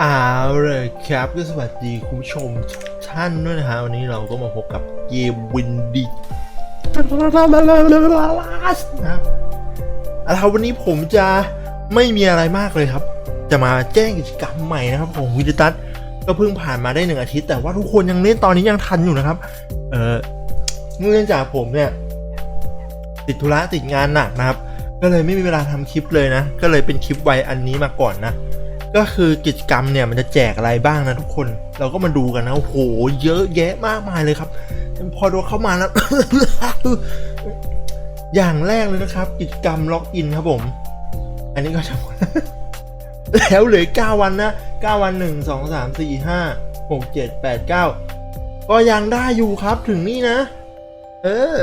เอาเลยครับก็สวัสดีคุณผู้ชมทุกท่านด้วยนะฮะวันนี้เราก็มาพบกับเกมวินดีนะครับเอาละครับวันนี้ผมจะไม่มีอะไรมากเลยครับ จะมาแจ้งกิจกรรมใหม่นะครับของวินดิตัสก็เพิ่งผ่านมาได้หนึ่งอาทิตย์ แต่ว่าทุกคนยังเล่นตอนนี้ยังทันอยู่นะครับ เออเนื่องจากผมเนี่ย ติดธุระติดงานหนักนะครับ ก็เลยไม่มีเวลาทำคลิปเลยนะ ก็เลยเป็นคลิปไวอันนี้มาก่อนนะ ก็คือกิจกรรมเนี่ยมันจะแจกอะไรบ้างนะทุกคน เราก็มาดูกันนะโอ้โหเยอะแยะมากมายเลยครับ พอดูเข้ามาแล้ว อย่างแรกเลยนะครับ กิจกรรมล็อกอินครับผม อันนี้ก็จะแล้วเหลือ9วันนะ9วัน 1 2 3 4 5 6 7 8 9 ก็ยังได้อยู่ครับถึงนี่นะ เออ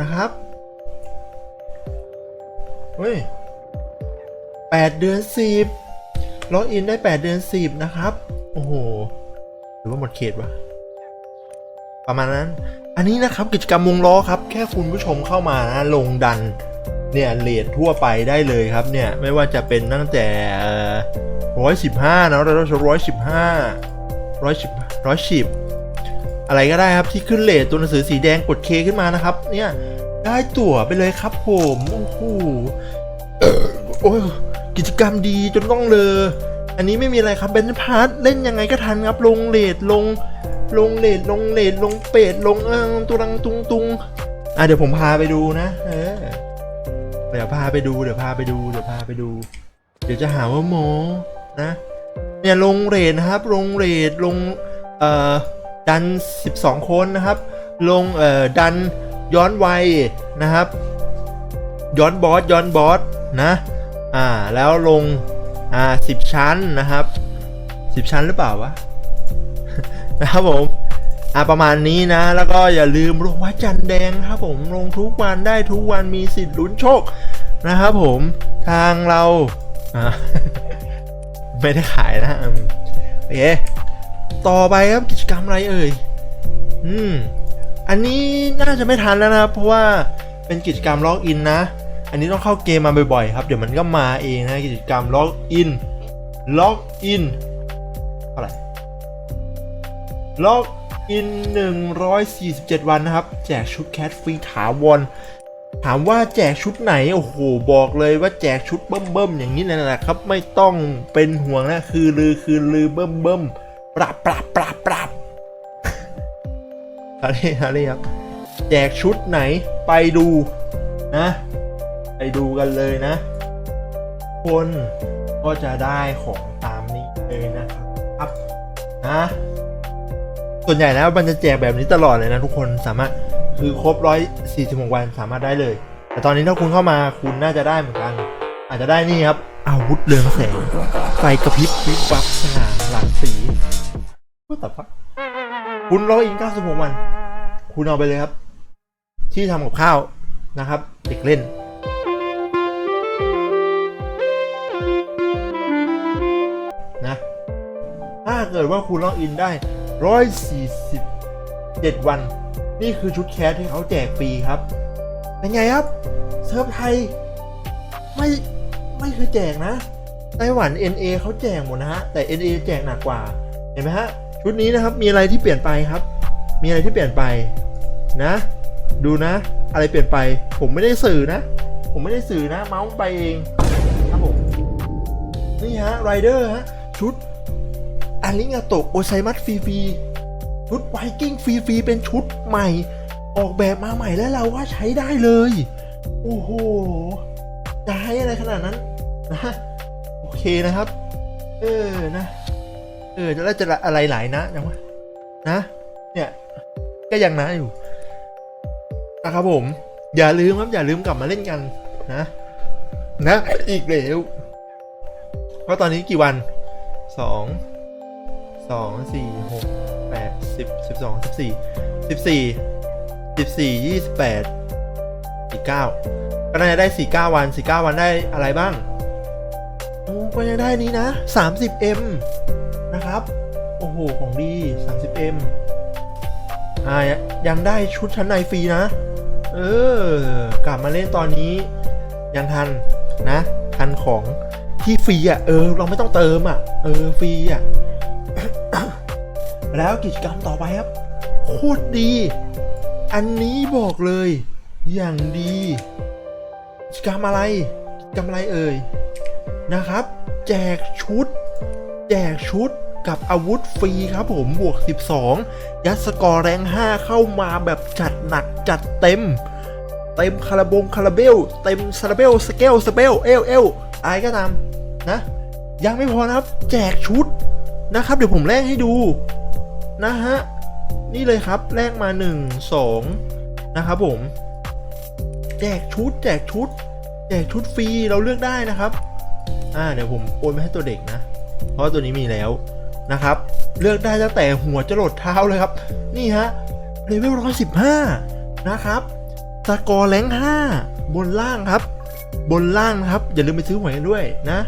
นะครับเฮ้ยแปดเดือนสิบ ล็อกอินได้แปดเดือนสิบนะครับ โอ้โห หรือว่าหมดเขตวะ ประมาณนั้น อันนี้นะครับกิจกรรมวงล้อครับ แค่คุณผู้ชมเข้ามานะลงดัน เนี่ยเลททั่วไปได้เลยครับเนี่ย ไม่ว่าจะเป็นตั้งแต่ร้อยสิบห้านะเราจะร้อยสิบห้าร้อยสิบร้อยสิบอะไรก็ได้ครับที่ขึ้นเลทตัวหนังสือสีแดงกดเคขึ้นมานะครับ เนี่ยได้ตั๋วไปเลยครับผม โอ้โหโอ้ย กิจกรรมดีจนต้องเลอ อันนี้ไม่มีอะไรครับเบนพาร์ทเล่นยังไงก็ทันครับ ลงเลดลง ลงเลดลงเลดลงเป็ดลงเอิงตุรังตุงตุงอะเดี๋ยวผมพาไปดูนะ เออ เดี๋ยวพาไปดูเดี๋ยวพาไปดูเดี๋ยวพาไปดู เดี๋ยวจะหาว่าโมนะ เนี่ยลงเรทนะครับ ลงเรทลงเอ่อดัน 12 คนนะครับ ลงเอ่อดันย้อนวัยนะครับ ย้อนบอสย้อนบอสนะ อ่าแล้วลงอ่าสิบชั้นนะครับสิบชั้นหรือเปล่าวะนะครับผมอ่าประมาณนี้นะ แล้วก็อย่าลืมลงวัดจันแดงครับผมลงทุกวันได้ทุกวันมีสิทธิ์ลุ้นโชคนะครับผมทางเราอ่าไม่ได้ขายนะโอเคต่อไปครับกิจกรรมอะไรเอ่ยอืมอันนี้น่าจะไม่ทันแล้วนะครับเพราะว่าเป็นกิจกรรมล็อกอินนะ อันนี้ต้องเข้าเกมมาบ่อยๆครับ เดี๋ยวมันก็มาเองนะกิจกรรมล็อกอินล็อกอินเท่าไหร่ล็อกอิน 147 วันนะครับ แจกชุดแคทฟรีถาวรถามว่าแจกชุดไหน โอ้โห บอกเลยว่าแจกชุดเบิ่มๆอย่างนี้นั่นแหละครับ ไม่ต้องเป็นห่วงนะ คือลือคือลือเบิ่มๆปรับปรับปรับปรับอะไรอะไรครับ แจกชุดไหนไปดูนะ ไปดูกันเลยนะ คนก็จะได้ของตามนี้เลยนะครับนะส่วนใหญ่แล้วมันจะแจกแบบนี้ตลอดเลยนะทุกคนสามารถคือครบร้อยสี่สิบหกวันสามารถได้เลย แต่ตอนนี้ถ้าคุณเข้ามาคุณน่าจะได้เหมือนกัน อาจจะได้นี่ครับ อาวุธเรืองแสงไฟกระพริบวิบวับสง่าหลากสีก็แต่ว่าคุณรออีก96วัน คุณเอาไปเลยครับ ที่ทำกับข้าวนะครับ เด็กเล่น ถ้าเกิดว่าคุณล็อกอินได้ 147 วัน นี่คือชุดแคสที่เขาแจกฟรีครับ เป็นไงครับ เซิร์ฟไทย ไม่ไม่เคยแจกนะ ไต้หวัน NA เขาแจกหมดนะฮะ แต่ NA แจกหนักกว่า เห็นไหมฮะ ชุดนี้นะครับ มีอะไรที่เปลี่ยนไปครับ มีอะไรที่เปลี่ยนไปนะ ดูนะ อะไรเปลี่ยนไป ผมไม่ได้สื่อนะ ผมไม่ได้สื่อนะ เมาส์ไปเองครับผม นี่ฮะไรเดอร์ฮะ ชุด อาริงาโตะโอไซมัสฟรีๆชุดไวกิ้งฟรีๆเป็นชุดใหม่ ออกแบบมาใหม่แล้วเราว่าใช้ได้เลย โอ้โหจะให้อะไรขนาดนั้นนะโอเคนะครับ เออนะ เออแล้วจะอะไรหลายนะยังวะนะ เนี่ยก็ยังนะอยู่นะครับผม อย่าลืมครับอย่าลืมกลับมาเล่นกันนะ นะ อีกแล้วเพราะตอนนี้กี่วันสอง สองสี่หกแปดสิบสิบสองสิบสี่สิบสี่สิบสี่ยี่สิบแปดสี่เก้าก็น่าจะได้สี่เก้าวันสี่เก้าวันได้อะไรบ้างโอ้ก็ยังได้นี้นะสามสิบเอ็มนะครับ โอ้โห ของดีสามสิบเอ็มอ่ายังได้ชุดชั้นในฟรีนะ เออ กลับมาเล่นตอนนี้ ยังทันนะ ทันของที่ฟรีอะ เออ เราไม่ต้องเติมอะ เออ ฟรีอะ แล้วกิจกรรมต่อไปครับ โคตรดี อันนี้บอกเลย อย่างดี กิจกรรมอะไรกิจกรรมอะไรเอ่ยนะครับ แจกชุด แจกชุดกับอาวุธฟรีครับผมบวก 12 ยัดสกอร์แรง 5 เข้ามาแบบจัดหนักจัดเต็ม เต็มคาราบงคาราเบล เต็มซาราเบลสเกลสเปลเอลเอลอะไรก็ตามนะ ยังไม่พอนะครับ แจกชุดนะครับ เดี๋ยวผมแลกให้ดู นะฮะ นี่เลยครับแลกมา 1 2 นะครับผม แจกชุด แจกชุด แจกชุดฟรีเราเลือกได้นะครับ อ่าเดี๋ยวผมโอนไปให้ตัวเด็กนะ เพราะตัวนี้มีแล้วนะครับ เลือกได้ตั้งแต่หัวจรดเท้าเลยครับ นี่ฮะเลเวลร้อยสิบห้านะครับสกอร์แรงห้าบนล่างครับ บนล่างนะครับ อย่าลืมไปซื้อหวยกันด้วยนะ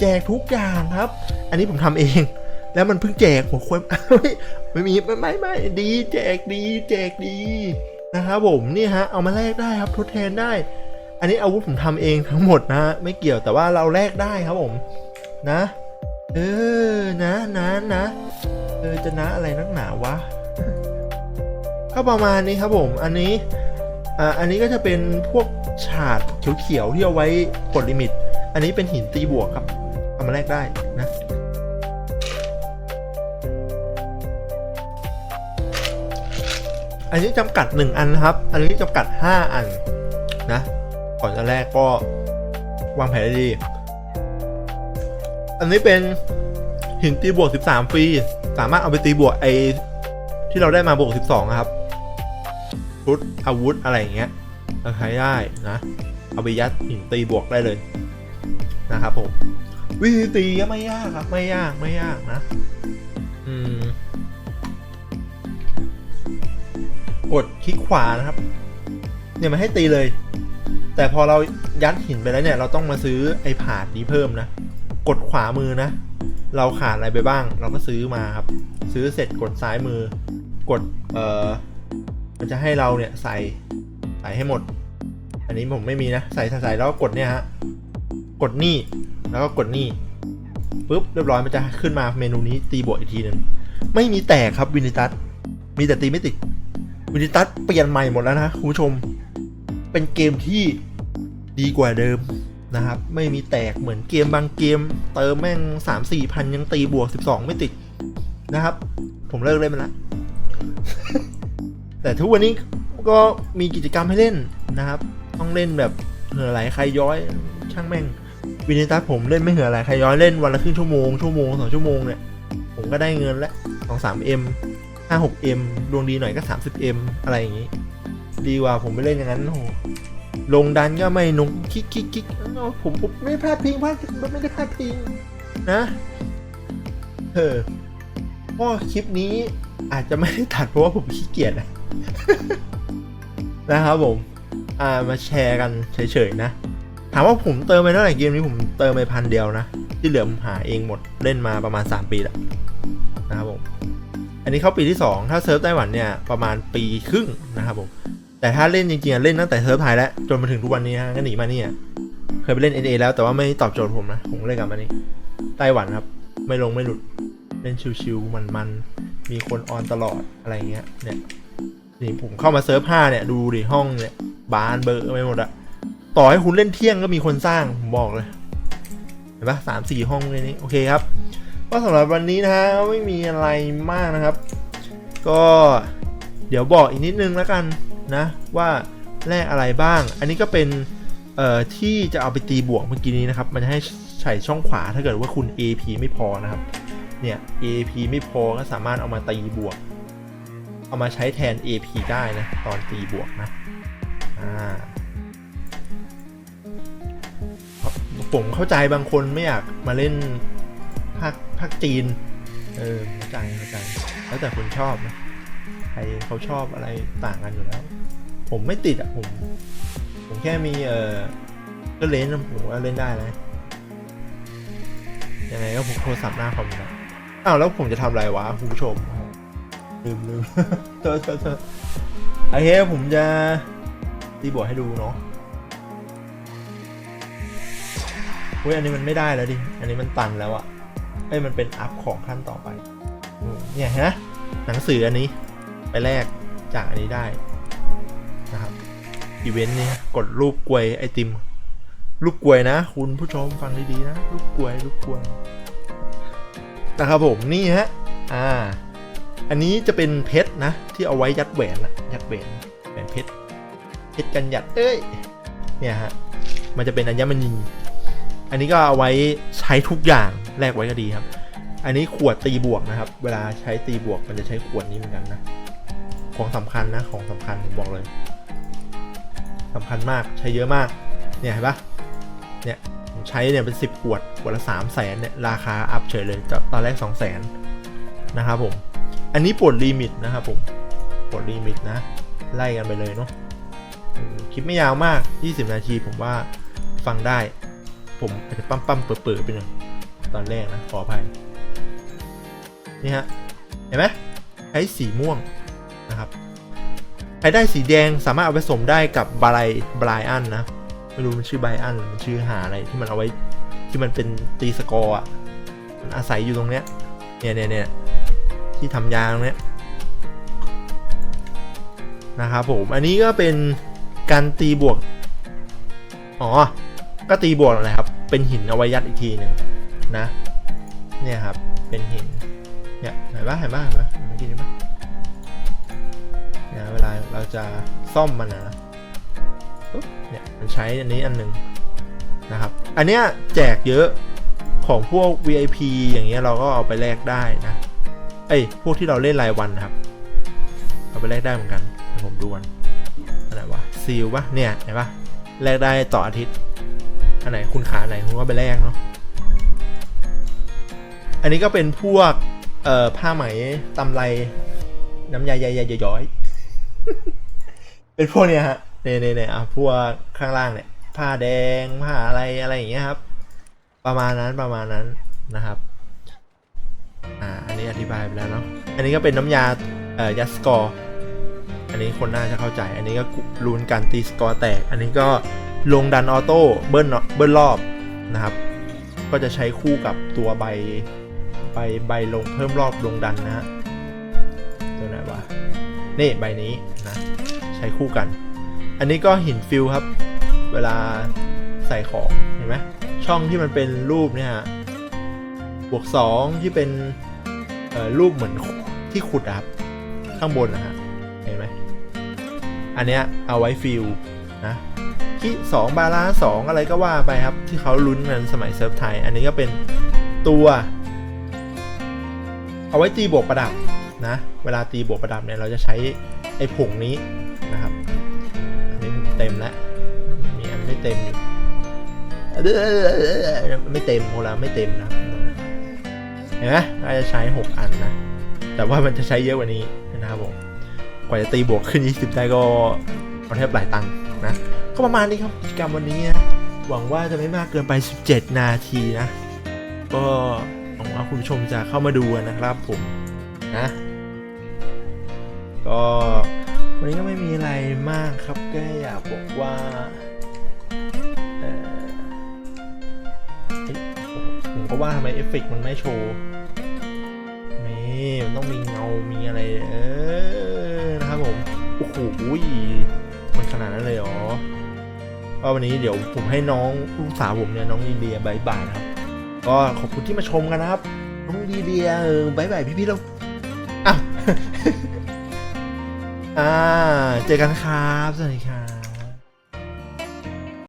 แจกทุกอย่างครับ อันนี้ผมทำเอง แล้วมันเพิ่งแจกหัวควายไม่ไม่มีไม่ไม่ไม่ดีแจกดี แจกดีนะครับผมนี่ฮะเอามาแลกได้ครับทดแทนได้ อันนี้อาวุธผมทำเองทั้งหมดนะ ไม่เกี่ยวแต่ว่าเราแลกได้ครับผมนะเออนะนะนะเออจะนะอะไรนักหนาวะก็ประมาณนี้ครับผมอันนี้อ่าอันนี้ก็จะเป็นพวกฉาดเขียวๆที่เอาไว้กดลิมิต อันนี้เป็นหินตีบวกครับเอามาแลกได้นะ อันนี้จำกัด 1 อันนะครับ อันนี้จำกัด 5 อันนะ ก่อนจะแรกก็วางแผนดี อันนี้เป็นหินตีบวก 13 ฟรี สามารถเอาไปตีบวกไอที่เราได้มาบวก 12อะครับชุดอาวุธอะไรอย่างเงี้ยเราใช้ได้นะ เอาไปยัดหินตีบวกได้เลยนะครับผม วิธีตีก็ไม่ยากครับ ไม่ยากไม่ยากนะ กดคลิกขวานะครับ เนี่ยมันให้ตีเลย แต่พอเรายัดหินไปแล้วเนี่ย เราต้องมาซื้อไอ้ผาดนี้เพิ่มนะ กดขวามือนะ เราขาดอะไรไปบ้าง เราก็ซื้อมาครับ ซื้อเสร็จกดซ้ายมือ กดเอ่อมันจะให้เราเนี่ยใส่ใส่ให้หมด อันนี้ผมไม่มีนะ ใส่ใส่แล้วกกดเนี่ยฮะ กดนี่แล้วก็กดนี่ปุ๊บเรียบร้อยมันจะขึ้นมาเมนูนี้ตีบวกอีกทีหนึ่งไม่มีแตกครับวินิตัสมีแต่ตีไม่ติด วินิตัสเปลี่ยนใหม่หมดแล้วนะคุณผู้ชม เป็นเกมที่ดีกว่าเดิมนะครับ ไม่มีแตกเหมือนเกมบางเกม เติมแม่งสามสี่พันยังตีบวกสิบสองไม่ติดนะครับ ผมเลิกเล่นมันละ แต่ทุกวันนี้ก็มีกิจกรรมให้เล่นนะครับ ต้องเล่นแบบเหื่อไหลใครย้อยช่างแม่งวินิตัสผมเล่นไม่เหื่อไหลใครย้อยเล่นวันละครึ่งชั่วโมงชั่วโมงสองชั่วโมงเนี่ยผมก็ได้เงินละสองสามเอ็ม ห้าหกเอ็มดวงดีหน่อยก็สามสิบเอ็มอะไรอย่างงี้ ดีกว่าผมไปเล่นอย่างนั้นโอ้โหลงดันก็ไม่นงคิกคิกคิกผมผมไม่พลาดพิงพลาดไม่ได้พลาดพิงนะเออเพราะคลิปนี้อาจจะไม่ได้ตัดเพราะว่าผมขี้เกียจนะนะครับผม อ่ามาแชร์กันเฉยๆนะ ถามว่าผมเติมไปเท่าไหร่เกมนี้ผมเติมไปพันเดียวนะ ที่เหลือผมหาเองหมดเล่นมาประมาณ 3 ปีแล้ว อันนี้เข้าปีที่ 2 ถ้าเซิร์ฟไต้หวันเนี่ยประมาณปีครึ่งนะครับผมแต่ถ้าเล่นจริงๆเล่นตั้งแต่เซิร์ฟไทยแล้วจนมาถึงทุกวันนี้ฮะก็หนีมาเนี่ยเคยไปเล่น NA แล้วแต่ว่าไม่ตอบโจทย์ผมนะผมเลยกลับมานี่ไต้หวันครับ ไม่ลงไม่หลุดเล่นชิวๆมันๆมีคนออนตลอดอะไรเงี้ยเนี่ยนี่ผมเข้ามาเซิร์ฟห้าเนี่ยดูดิห้องเนี่ยบานเบอร์ไปหมดอะต่อให้คุณเล่นเที่ยงก็มีคนสร้างผมบอกเลยเห็นปะสามสี่ห้องในนี้โอเคครับ ก็สำหรับวันนี้นะฮะไม่มีอะไรมากนะครับ ก็เดี๋ยวบอกอีกนิดนึงแล้วกันนะว่าแลกอะไรบ้าง อันนี้ก็เป็นเอ่อที่จะเอาไปตีบวกเมื่อกี้นี้นะครับ มันจะให้ใส่ช่องขวาถ้าเกิดว่าคุณ AP ไม่พอนะครับ เนี่ย AP ไม่พอก็สามารถเอามาตีบวก เอามาใช้แทน AP ได้นะตอนตีบวกนะอ่าผมเข้าใจบางคนไม่อยากมาเล่นภาคาคจีน เออเข้าใจเข้าใจ แล้วแต่คนชอบนะใครเขาชอบอะไรต่างกันอยู่แล้ว ผมไม่ติดอะผม ผมแค่มีเออก็เล่นผมว่าเล่นได้นะยังไงก็ผมโทรศัพท์หน้าคอมนะอ้าวแล้วผมจะทำอะไรวะคุณผู้ชมลืมลืมเธอเธอเธอโอเคผมจะตีบวกให้ดูเนาะอุ้ยอันนี้มันไม่ได้แล้วดิ อันนี้มันตันแล้วอะ เอ้มันเป็นอัพของขั้นต่อไป เนี่ยเห็นไหนังสืออันนี้ไปแลกจากอันนี้ได้นะครับอีเวนต์นี้กดรูปกลวยไอติม รูปกลวยนะ คุณผู้ชมฟังดีๆนะ รูปกลวยรูปกลวยนะครับผมนี่ฮะอ่า อันนี้จะเป็นเพชรนะ ที่เอาไว้ยัดแหวนนะยัดแหวนแหวนเพชรเพชรกันหยัดเอ้ยเนี่ยฮะมันจะเป็นอัญมณีอันนี้ก็เอาไว้ใช้ทุกอย่าง แลกไว้ก็ดีครับ อันนี้ขวดตีบวกนะครับ เวลาใช้ตีบวกมันจะใช้ขวดนี้เหมือนกันนะ ของสำคัญนะ ของสำคัญผมบอกเลยสำคัญมากใช้เยอะมาก เนี่ยเห็นปะเนี่ยผมใช้เนี่ยเป็นสิบขวด ขวดละสามแสนเนี่ยราคาอัพเฉยเลยจากตอนแรกสองแสนนะครับผม อันนี้ปลดลิมิตนะครับผม ปลดลิมิตนะ ไล่กันไปเลยเนาะคลิปไม่ยาวมาก 20 นาทีผมว่าฟังได้ ผมอาจจะปั๊มปั๊มๆเปื่อๆไปหน่อย ตอนแรกนะ ขออภัย นี่ฮะ เห็นไหมใช้สีม่วงนะครับ ใครได้สีแดงสามารถเอาไปผสมได้กับบรายบรายอันนะ ไม่รู้มันชื่อบรายอันหรือมันชื่อหาอะไรที่มันเอาไว้ที่มันเป็นตีสกอร์อะ มันอาศัยอยู่ตรงเนี้ย เนี่ยเนี่ยเนี่ยที่ทำยางเนี้ยนะครับผม อันนี้ก็เป็นการตีบวก อ๋อ ก็ตีบวกอะไรครับ เป็นหินเอาไว้ยัดอีกทีหนึ่ง นะ เนี่ยครับ เป็นหิน เนี่ยเห็นปะเห็นปะเห็นปะเห็นเมื่อกี้นี้ปะเนี่ยเวลาเราจะซ่อมมันนะเนี่ยมันใช้อันนี้อันหนึ่งนะครับ อันเนี้ยแจกเยอะของพวก VIP อย่างเงี้ยเราก็เอาไปแลกได้นะ เอ้ย พวกที่เราเล่นรายวันนะครับ เอาไปแลกได้เหมือนกัน ผมดูกันอันไหนวะซีลปะเนี่ยเห็นปะแลกได้ต่ออาทิตย์ อันไหนคุณขาอันไหนคุณก็ไปแลกเนาะ อันนี้ก็เป็นพวกเอ่อผ้าไหมตำไร น้ำยาใยๆย้อยๆเป็นพวกเนี้ยฮะเนี่ยเนี่ยเนี่ยอะพวกข้างล่างเนี่ยผ้าแดงผ้าอะไรอะไรอย่างเงี้ยครับ ประมาณนั้นประมาณนั้นนะครับอ่าอันนี้อธิบายไปแล้วเนาะอันนี้ก็เป็นน้ำยาเอ่อยัดสกอร์อันนี้คนน่าจะเข้าใจ อันนี้ก็รูนการตีสกอร์แตก อันนี้ก็ลงดันออโต้เบิ้ลเบิ้ลรอบนะครับ ก็จะใช้คู่กับตัวใบ ใบใบลงเพิ่มรอบลงดันนะฮะตัวไหนวะนี่ใบนี้นะใช้คู่กัน อันนี้ก็หินฟิลครับ เวลาใส่ของเห็นไหมช่องที่มันเป็นรูปเนี่ยฮะบวกสองที่เป็นรูปเหมือนที่ขุดอะครับ ข้างบนนะฮะเห็นไหมอันเนี้ยเอาไว้ฟิลนะที่สองบาลาสองอะไรก็ว่าไปครับ ที่เขาลุ้นกันสมัยเซิร์ฟไทย อันนี้ก็เป็นตัว เอาไว้ตีบวกประดับนะ เวลาตีบวกประดับเนี่ยเราจะใช้ไอ้ผงนี้นะครับ อันนี้ผมเต็มแล้ว มีอันไม่เต็มอยู่ไม่เต็มโมลาไม่เต็มนะเห็นไหมเราจะใช้ 6 อันนะ แต่ว่ามันจะใช้เยอะกว่านี้นะครับผม กว่าจะตีบวกขึ้น 20 ได้ก็เอาแทบหลายตังค์นะ ก็ประมาณนี้ครับกิจกรรมวันนี้นะหวังว่าจะไม่มากเกินไป 17 นาทีนะ ก็ ว่าคุณผู้ชมจะเข้ามาดูนะครับผมนะก็วันนี้ก็ไม่มีอะไรมากครับก็อยากบอกว่าเออผมก็ว่าทำไมเอฟเฟกมันไม่โชว์นี่มันต้องมีเงา มีอะไร เออ นะครับผม โอ้โหมันขนาดนั้นเลยเหรอก็วันนี้เดี๋ยวผมให้น้องลูกสาวผมเนี่ย น้องลีเดียบายบายนะครับ ก็ขอบคุณที่มาชมกันนะครับ น้องลีเดียเออบายบายพี่ๆเราอ้าวอ่า เจอกันครับ สวัสดีครับ